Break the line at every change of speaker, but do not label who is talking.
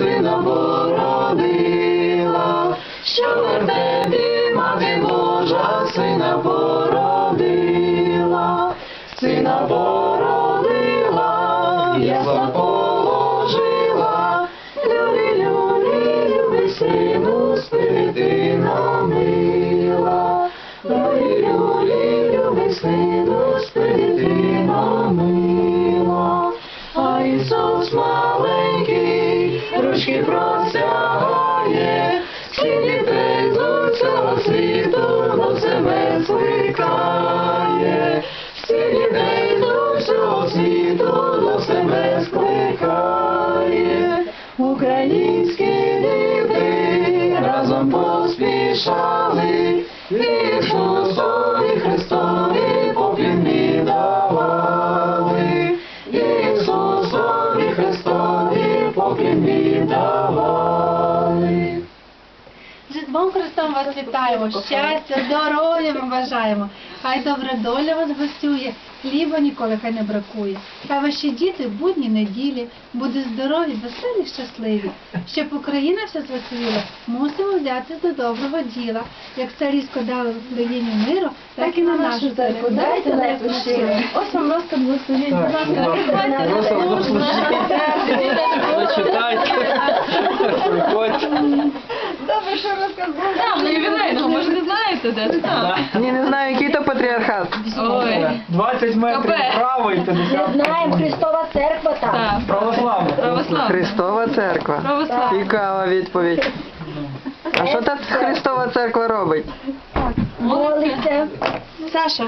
сина породила, що вертепі мати Божа сина породила, сина породила, ясла положила, люлі, люлі, люби сину, спи дитина мила, люлі, люлі, люби сину, спи дитина мила. А Ісус маленький, ручки простягає, всіх дітей з усього світу до себе скликає, всіх дітей з усього світу до себе скликає. Українські діти разом поспішали, Ісусові Поклін віддавали.
З Різдвом Христом вас вітаємо, щастя, здоров'я ми бажаємо. Хай добра доля вас гостює, хліба ніколи хай не бракує. Хай ваші діти в будні неділі будуть здорові, веселі, щасливі. Щоб Україна вся звеселіла, мусимо взяти до доброго діла. Як царівсько дали Україні миру, так і на нашу церкву дайте найпощиро. Ось вам розказ
Там, на ювілейного, може не знаєте, де там?
Ні, не знаю, який то патріархат.
Ой,
20 метрів
Капе.
вправо і 50
Знаємо, Христова церква там.
так. Православна.
Христова церква.
Православна.
Цікава відповідь. А що та Христова церква робить?
Молиться.
Саша,